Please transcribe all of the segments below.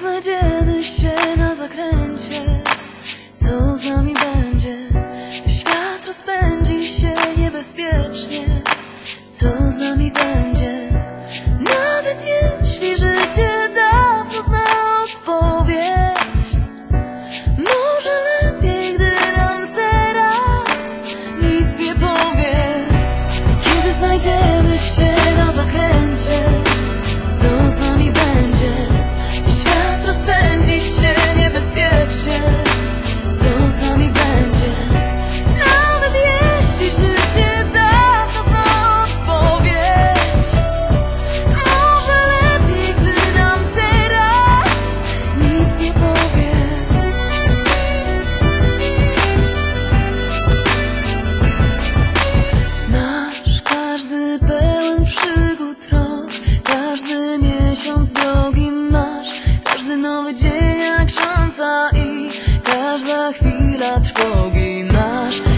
znajdziemy się na zakręcie, co z nami będzie? Świat rozpędzi się niebezpiecznie, co z nami będzie? Pełen przygód rok. Każdy miesiąc drogi masz. Każdy nowy dzień jak szansa i Każda chwila trwogi nasz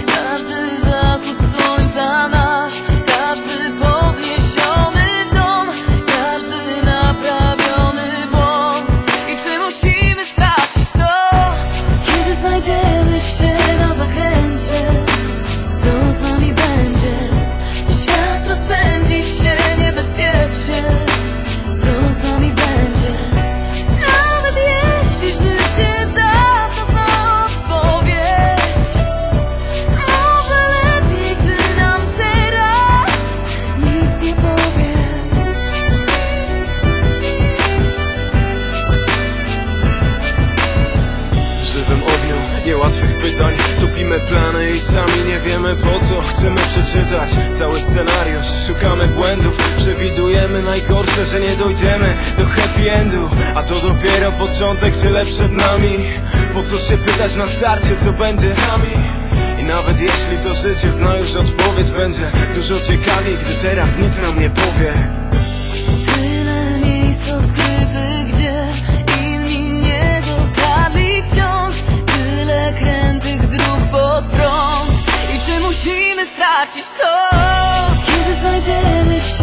niełatwych pytań. Topimy plany i sami nie wiemy po co Chcemy przeczytać cały scenariusz. Szukamy błędów, przewidujemy najgorsze Że nie dojdziemy do happy endu A to dopiero początek, tyle przed nami. Po co się pytać na starcie, co będzie z nami? I nawet jeśli to życie zna już odpowiedź Będzie dużo ciekawiej, gdy teraz nic nam nie powie musimy stracić to. Kiedy znajdziemy się